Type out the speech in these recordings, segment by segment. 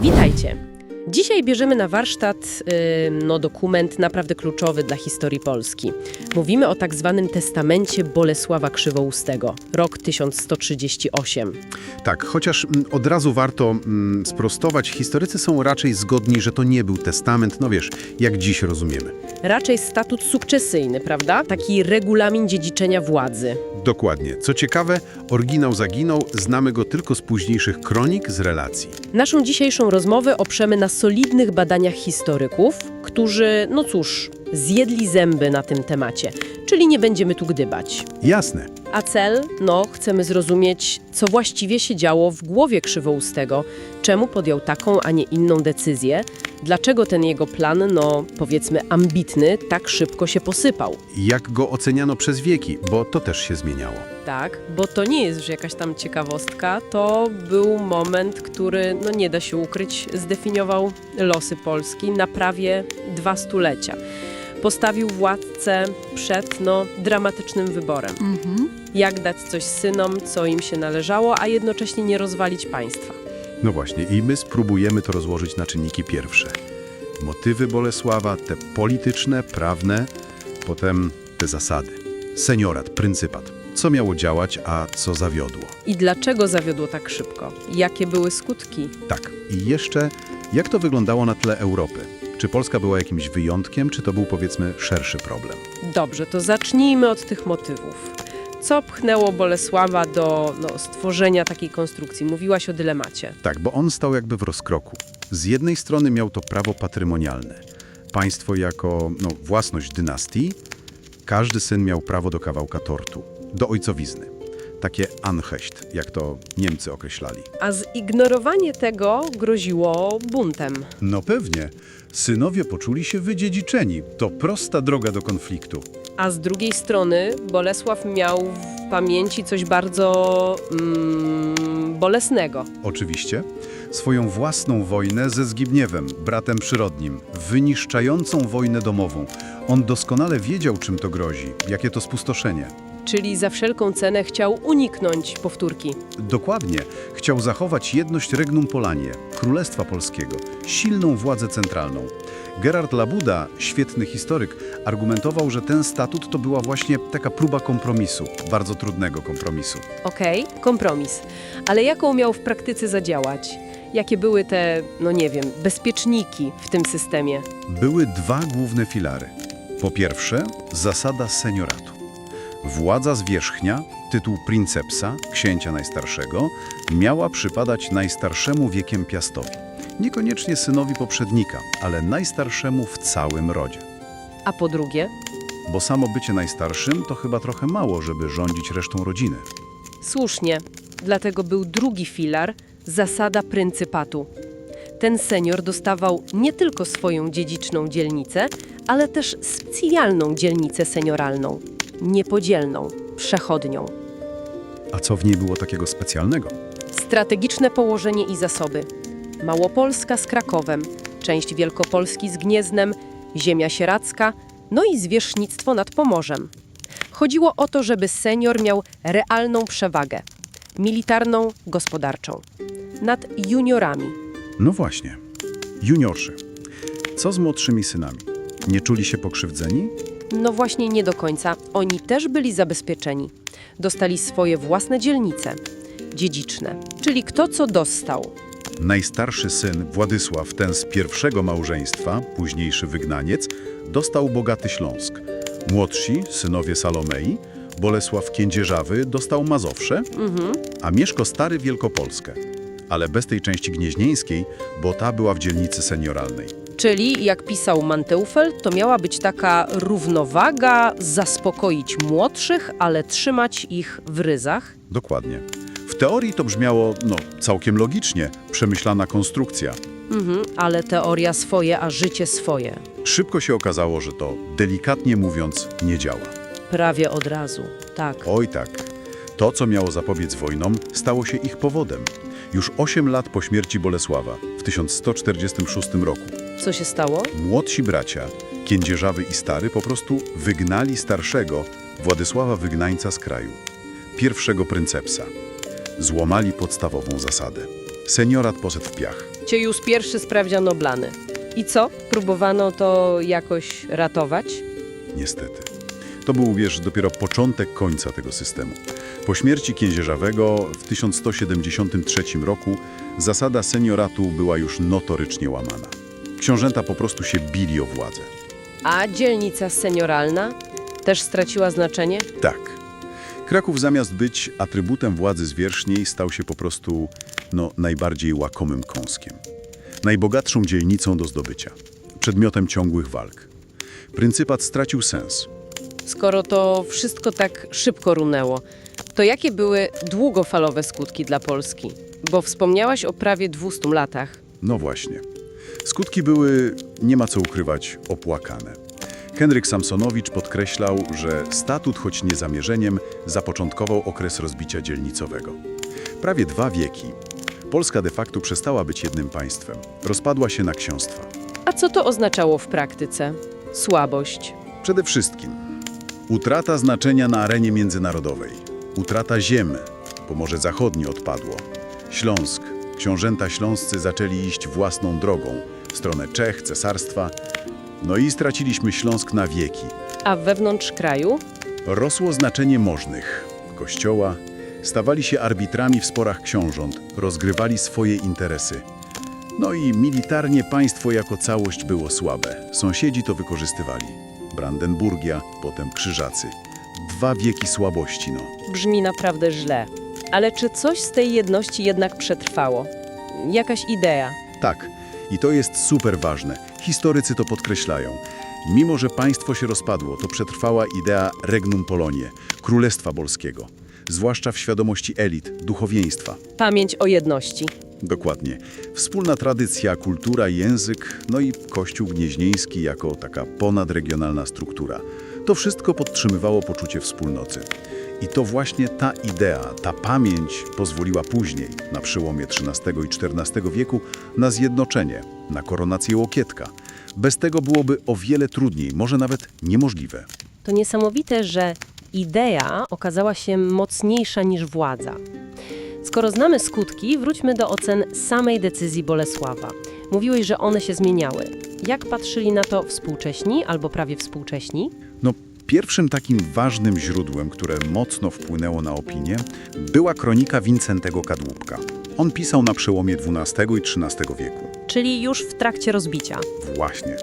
Witajcie. Dzisiaj bierzemy na warsztat y, no, dokument naprawdę kluczowy dla historii Polski. Mówimy o tak zwanym testamencie Bolesława Krzywoustego, rok 1138. Tak, chociaż mm, od razu warto mm, sprostować, historycy są raczej zgodni, że to nie był testament, no wiesz, jak dziś rozumiemy. Raczej statut sukcesyjny, prawda? Taki regulamin dziedziczenia władzy. Dokładnie. Co ciekawe, oryginał zaginął, znamy go tylko z późniejszych kronik, z relacji. Naszą dzisiejszą rozmowę oprzemy na solidnych badaniach historyków, którzy, no cóż, zjedli zęby na tym temacie, czyli nie będziemy tu gdybać. Jasne. A cel? No, chcemy zrozumieć, co właściwie się działo w głowie Krzywoustego, czemu podjął taką, a nie inną decyzję, dlaczego ten jego plan, no powiedzmy ambitny, tak szybko się posypał. Jak go oceniano przez wieki, bo to też się zmieniało. Tak, bo to nie jest już jakaś tam ciekawostka, to był moment, który, no nie da się ukryć, zdefiniował losy Polski na prawie dwa stulecia. Postawił władcę przed, no, dramatycznym wyborem. Jak dać coś synom, co im się należało, a jednocześnie nie rozwalić państwa. No właśnie, i my spróbujemy to rozłożyć na czynniki pierwsze. Motywy Bolesława, te polityczne, prawne, potem te zasady. Seniorat, pryncypat. Co miało działać, a co zawiodło. I dlaczego zawiodło tak szybko? Jakie były skutki? Tak, i jeszcze jak to wyglądało na tle Europy? Czy Polska była jakimś wyjątkiem, czy to był powiedzmy szerszy problem? Dobrze, to zacznijmy od tych motywów. Co pchnęło Bolesława do no, stworzenia takiej konstrukcji? Mówiłaś o dylemacie. Tak, bo on stał jakby w rozkroku. Z jednej strony miał to prawo patrymonialne. Państwo jako no, własność dynastii, każdy syn miał prawo do kawałka tortu, do ojcowizny. Takie Anhecht, jak to Niemcy określali. A zignorowanie tego groziło buntem. No pewnie. Synowie poczuli się wydziedziczeni. To prosta droga do konfliktu. A z drugiej strony Bolesław miał w pamięci coś bardzo mm, bolesnego. Oczywiście. Swoją własną wojnę ze Zbigniewem, bratem przyrodnim, wyniszczającą wojnę domową. On doskonale wiedział, czym to grozi, jakie to spustoszenie. Czyli za wszelką cenę chciał uniknąć powtórki. Dokładnie. Chciał zachować jedność Regnum Polanie, Królestwa Polskiego, silną władzę centralną. Gerard Labuda, świetny historyk, argumentował, że ten statut to była właśnie taka próba kompromisu, bardzo trudnego kompromisu. Okej, kompromis. Ale jaką miał w praktyce zadziałać? Jakie były te, no nie wiem, bezpieczniki w tym systemie? Były dwa główne filary. Po pierwsze, zasada senioratu. Władza zwierzchnia, tytuł princepsa, księcia najstarszego, miała przypadać najstarszemu wiekiem piastowi. Niekoniecznie synowi poprzednika, ale najstarszemu w całym rodzie. A po drugie, Bo samo bycie najstarszym to chyba trochę mało, żeby rządzić resztą rodziny. słusznie, dlatego był drugi filar, zasada pryncypatu. Ten senior dostawał nie tylko swoją dziedziczną dzielnicę, ale też specjalną dzielnicę senioralną, niepodzielną, przechodnią. A co w niej było takiego specjalnego? Strategiczne położenie i zasoby. Małopolska z Krakowem, część Wielkopolski z Gnieznem, ziemia sieradzka, no i zwierzchnictwo nad Pomorzem. Chodziło o to, żeby senior miał realną przewagę militarną, gospodarczą nad juniorami. No właśnie, juniorzy. Co z młodszymi synami? Nie czuli się pokrzywdzeni? No właśnie nie do końca. Oni też byli zabezpieczeni. Dostali swoje własne dzielnice, dziedziczne, czyli kto co dostał. Najstarszy syn, Władysław, ten z pierwszego małżeństwa, późniejszy wygnaniec, dostał bogaty Śląsk. Młodsi, synowie Salomei, Bolesław Kędzierzawy dostał Mazowsze, a Mieszko Stary Wielkopolskę. Ale bez tej części gnieźnieńskiej, bo ta była w dzielnicy senioralnej. Czyli, jak pisał Manteufel, to miała być taka równowaga, zaspokoić młodszych, ale trzymać ich w ryzach. Dokładnie. W teorii to brzmiało, no, całkiem logicznie, przemyślana konstrukcja. Mhm, ale teoria swoje, a życie swoje. Szybko się okazało, że to, delikatnie mówiąc, nie działa. Prawie od razu, tak. Oj tak. To, co miało zapobiec wojnom, stało się ich powodem. Już 8 lat po śmierci Bolesława, w 1146 roku, Co się stało? młodsi bracia, Kędzierzawy i Stary, po prostu wygnali starszego, Władysława Wygnańca z kraju, pierwszego pryncepsa. Złamali podstawową zasadę. Seniorat poszedł w piach. już pierwszy sprawdzian oblany. I co? Próbowano to jakoś ratować? Niestety. To był, wiesz, dopiero początek końca tego systemu. Po śmierci Kędzierzawego w 1173 roku zasada senioratu była już notorycznie łamana. Książęta po prostu się bili o władzę. A dzielnica senioralna też straciła znaczenie? Tak. Kraków zamiast być atrybutem władzy zwierzchniej stał się po prostu, no, najbardziej łakomym kąskiem. Najbogatszą dzielnicą do zdobycia. Przedmiotem ciągłych walk. Pryncypat stracił sens. Skoro to wszystko tak szybko runęło, to jakie były długofalowe skutki dla Polski? Bo wspomniałaś o prawie 200 latach. No właśnie. Skutki były, nie ma co ukrywać, opłakane. Henryk Samsonowicz podkreślał, że statut, choć nie zamierzeniem, zapoczątkował okres rozbicia dzielnicowego. Prawie dwa wieki. Polska de facto przestała być jednym państwem. Rozpadła się na księstwa. A co to oznaczało w praktyce? Słabość. Przede wszystkim utrata znaczenia na arenie międzynarodowej, utrata ziem, Pomorze Zachodnie odpadło, Śląsk, książęta śląscy zaczęli iść własną drogą stronę Czech, cesarstwa, no i straciliśmy Śląsk na wieki. A wewnątrz kraju? Rosło znaczenie możnych, kościoła, stawali się arbitrami w sporach książąt, rozgrywali swoje interesy. No i militarnie państwo jako całość było słabe. Sąsiedzi to wykorzystywali. Brandenburgia, potem Krzyżacy. Dwa wieki słabości, no. Brzmi naprawdę źle. Ale czy coś z tej jedności jednak przetrwało? Jakaś idea? Tak, i to jest super ważne. Historycy to podkreślają. Mimo, że państwo się rozpadło, to przetrwała idea regnum Polonie, Królestwa Polskiego. Zwłaszcza w świadomości elit, duchowieństwa. Pamięć o jedności. Dokładnie. Wspólna tradycja, kultura, język, no i Kościół Gnieźnieński jako taka ponadregionalna struktura. To wszystko podtrzymywało poczucie wspólnoty. I to właśnie ta idea, ta pamięć pozwoliła później, na przełomie XIII i XIV wieku, na zjednoczenie, na koronację Łokietka. Bez tego byłoby o wiele trudniej, może nawet niemożliwe. To niesamowite, że idea okazała się mocniejsza niż władza. Skoro znamy skutki, wróćmy do ocen samej decyzji Bolesława. Mówiłeś, że one się zmieniały. Jak patrzyli na to współcześni albo prawie współcześni? Pierwszym takim ważnym źródłem, które mocno wpłynęło na opinię, była kronika Wincentego Kadłubka. On pisał na przełomie XII i XIII wieku. Czyli już w trakcie rozbicia. Właśnie.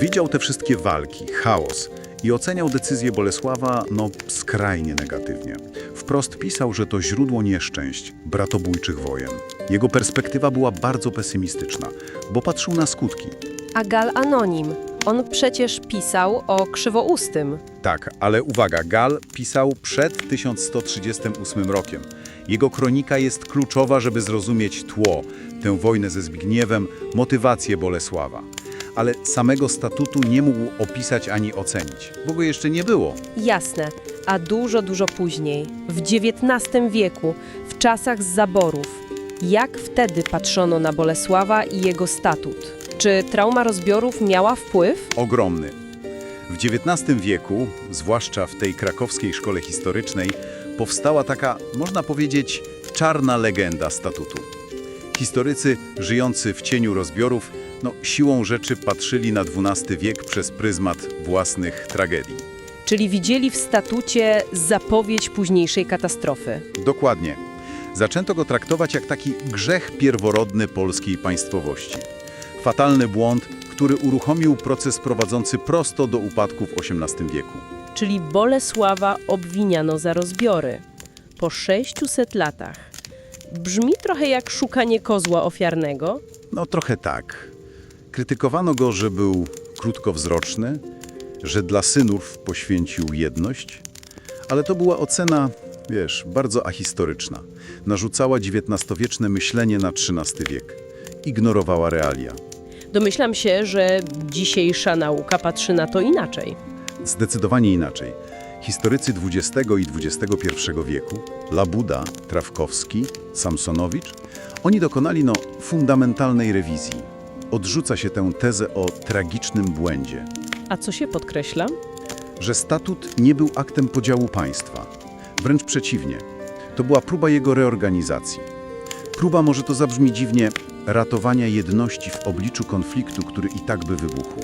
Widział te wszystkie walki, chaos i oceniał decyzję Bolesława, no, skrajnie negatywnie. Wprost pisał, że to źródło nieszczęść, bratobójczych wojen. Jego perspektywa była bardzo pesymistyczna, bo patrzył na skutki. A Gal Anonim, on przecież pisał o krzywoustym. Tak, ale uwaga, Gal pisał przed 1138 rokiem. Jego kronika jest kluczowa, żeby zrozumieć tło, tę wojnę ze Zbigniewem, motywację Bolesława. Ale samego statutu nie mógł opisać ani ocenić, bo go jeszcze nie było. Jasne, a dużo, dużo później, w XIX wieku, w czasach zaborów, jak wtedy patrzono na Bolesława i jego statut? Czy trauma rozbiorów miała wpływ? Ogromny. W XIX wieku, zwłaszcza w tej krakowskiej szkole historycznej, powstała taka, można powiedzieć, czarna legenda statutu. Historycy żyjący w cieniu rozbiorów, no, siłą rzeczy patrzyli na XII wiek przez pryzmat własnych tragedii. Czyli widzieli w statucie zapowiedź późniejszej katastrofy. Dokładnie. Zaczęto go traktować jak taki grzech pierworodny polskiej państwowości. Fatalny błąd, który uruchomił proces prowadzący prosto do upadku w XVIII wieku. Czyli Bolesława obwiniano za rozbiory. Po 600 latach. Brzmi trochę jak szukanie kozła ofiarnego. No trochę tak. Krytykowano go, że był krótkowzroczny, że dla synów poświęcił jedność, ale to była ocena, wiesz, bardzo ahistoryczna. Narzucała XIX-wieczne myślenie na XIII wiek. Ignorowała realia. Domyślam się, że dzisiejsza nauka patrzy na to inaczej. Zdecydowanie inaczej. Historycy XX i XXI wieku, Labuda, Trawkowski, Samsonowicz, oni dokonali no, fundamentalnej rewizji. Odrzuca się tę tezę o tragicznym błędzie, A co się podkreśla? że statut nie był aktem podziału państwa. Wręcz przeciwnie. To była próba jego reorganizacji. Próba, może to zabrzmi dziwnie, ratowania jedności w obliczu konfliktu, który i tak by wybuchł.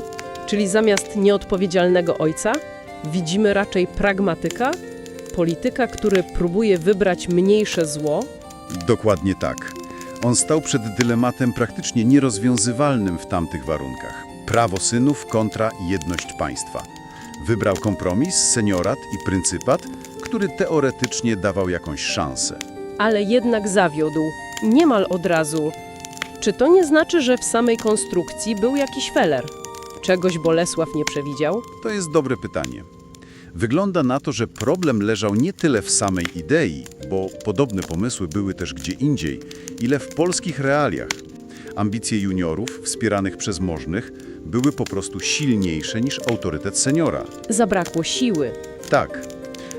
Czyli zamiast nieodpowiedzialnego ojca widzimy raczej pragmatyka, polityka, który próbuje wybrać mniejsze zło, Dokładnie tak. On stał przed dylematem praktycznie nierozwiązywalnym w tamtych warunkach. Prawo synów kontra jedność państwa. Wybrał kompromis, seniorat i pryncypat, który teoretycznie dawał jakąś szansę. ale jednak zawiódł niemal od razu. Czy to nie znaczy, że w samej konstrukcji był jakiś feler? Czegoś Bolesław nie przewidział? To jest dobre pytanie. Wygląda na to, że problem leżał nie tyle w samej idei, bo podobne pomysły były też gdzie indziej, ile w polskich realiach. Ambicje juniorów, wspieranych przez możnych, były po prostu silniejsze niż autorytet seniora. Zabrakło siły. Tak,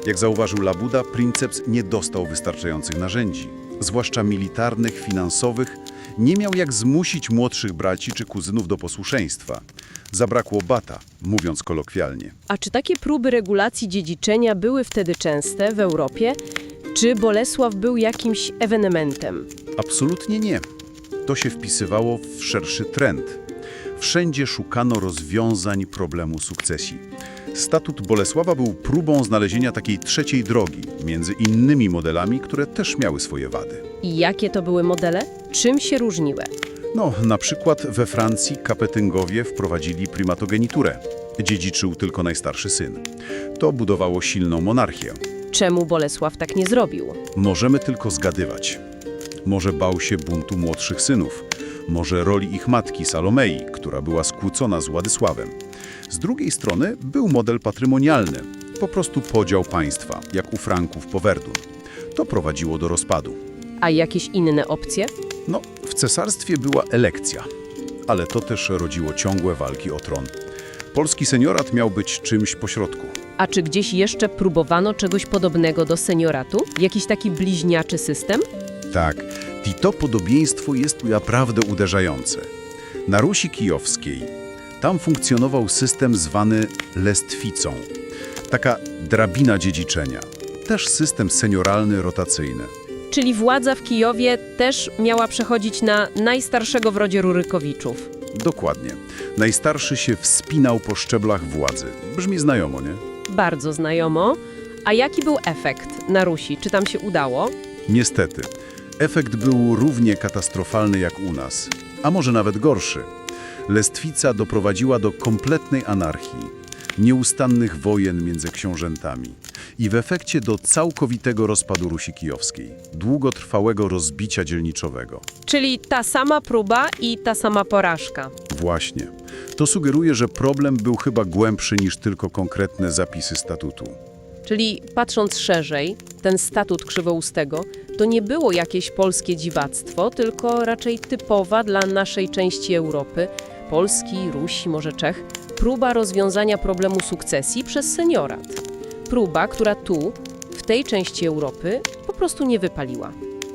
jak zauważył Labuda, Princeps nie dostał wystarczających narzędzi, zwłaszcza militarnych, finansowych, nie miał jak zmusić młodszych braci czy kuzynów do posłuszeństwa. Zabrakło bata, mówiąc kolokwialnie. A czy takie próby regulacji dziedziczenia były wtedy częste w Europie? Czy Bolesław był jakimś ewenementem? Absolutnie nie. To się wpisywało w szerszy trend. Wszędzie szukano rozwiązań problemu sukcesji. Statut Bolesława był próbą znalezienia takiej trzeciej drogi, między innymi modelami, które też miały swoje wady. I jakie to były modele? Czym się różniły? No, na przykład we Francji kapetyngowie wprowadzili primatogeniturę. Dziedziczył tylko najstarszy syn. To budowało silną monarchię. Czemu Bolesław tak nie zrobił? Możemy tylko zgadywać. Może bał się buntu młodszych synów, może roli ich matki Salomei, która była skłócona z Władysławem. Z drugiej strony był model patrymonialny, po prostu podział państwa, jak u Franków po Verdun. To prowadziło do rozpadu. A jakieś inne opcje? No, w cesarstwie była elekcja, ale to też rodziło ciągłe walki o tron. Polski seniorat miał być czymś pośrodku. A czy gdzieś jeszcze próbowano czegoś podobnego do senioratu? Jakiś taki bliźniaczy system? Tak, i to podobieństwo jest tu naprawdę uderzające. Na Rusi Kijowskiej tam funkcjonował system zwany lestwicą. Taka drabina dziedziczenia. Też system senioralny rotacyjny. Czyli władza w Kijowie też miała przechodzić na najstarszego w rodzie Rurykowiczów. Dokładnie. Najstarszy się wspinał po szczeblach władzy. Brzmi znajomo, nie? Bardzo znajomo. A jaki był efekt na Rusi? Czy tam się udało? Niestety, efekt był równie katastrofalny jak u nas, a może nawet gorszy. Lestwica doprowadziła do kompletnej anarchii, nieustannych wojen między książętami i w efekcie do całkowitego rozpadu Rusi Kijowskiej, długotrwałego rozbicia dzielniczowego. Czyli ta sama próba i ta sama porażka. Właśnie. To sugeruje, że problem był chyba głębszy niż tylko konkretne zapisy statutu. Czyli patrząc szerzej, ten statut krzywoustego to nie było jakieś polskie dziwactwo, tylko raczej typowa dla naszej części Europy, Polski, Rusi, może Czech, próba rozwiązania problemu sukcesji przez seniorat. Próba, która tu, w tej części Europy, po prostu nie wypaliła.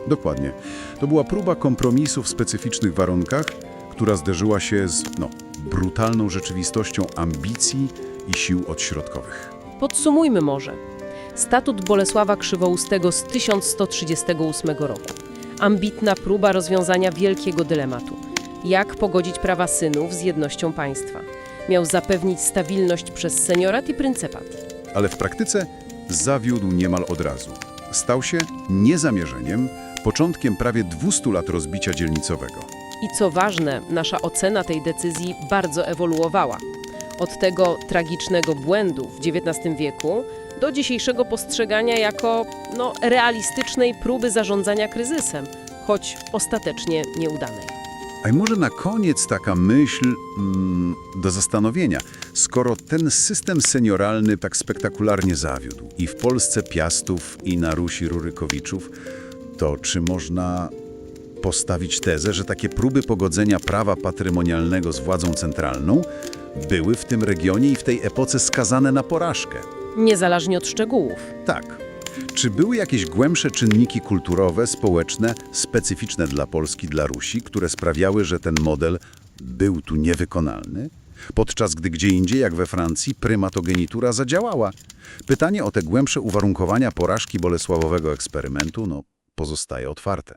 Dokładnie. To była próba kompromisu w specyficznych warunkach, która zderzyła się z no, brutalną rzeczywistością ambicji i sił odśrodkowych. Podsumujmy może. Statut Bolesława Krzywoustego z 1138 roku. Ambitna próba rozwiązania wielkiego dylematu. Jak pogodzić prawa synów z jednością państwa? Miał zapewnić stabilność przez seniorat i pryncepat. Ale w praktyce zawiódł niemal od razu. Stał się niezamierzeniem, początkiem prawie 200 lat rozbicia dzielnicowego. I co ważne, nasza ocena tej decyzji bardzo ewoluowała. Od tego tragicznego błędu w XIX wieku do dzisiejszego postrzegania jako no, realistycznej próby zarządzania kryzysem, choć ostatecznie nieudanej. A i może na koniec taka myśl mm, do zastanowienia. Skoro ten system senioralny tak spektakularnie zawiódł i w Polsce Piastów i na Rusi Rurykowiczów, to czy można postawić tezę, że takie próby pogodzenia prawa patrymonialnego z władzą centralną były w tym regionie i w tej epoce skazane na porażkę? Niezależnie od szczegółów. Tak. Czy były jakieś głębsze czynniki kulturowe, społeczne, specyficzne dla Polski, dla Rusi, które sprawiały, że ten model był tu niewykonalny? Podczas gdy gdzie indziej, jak we Francji, prymatogenitura zadziałała. Pytanie o te głębsze uwarunkowania porażki Bolesławowego eksperymentu no, pozostaje otwarte.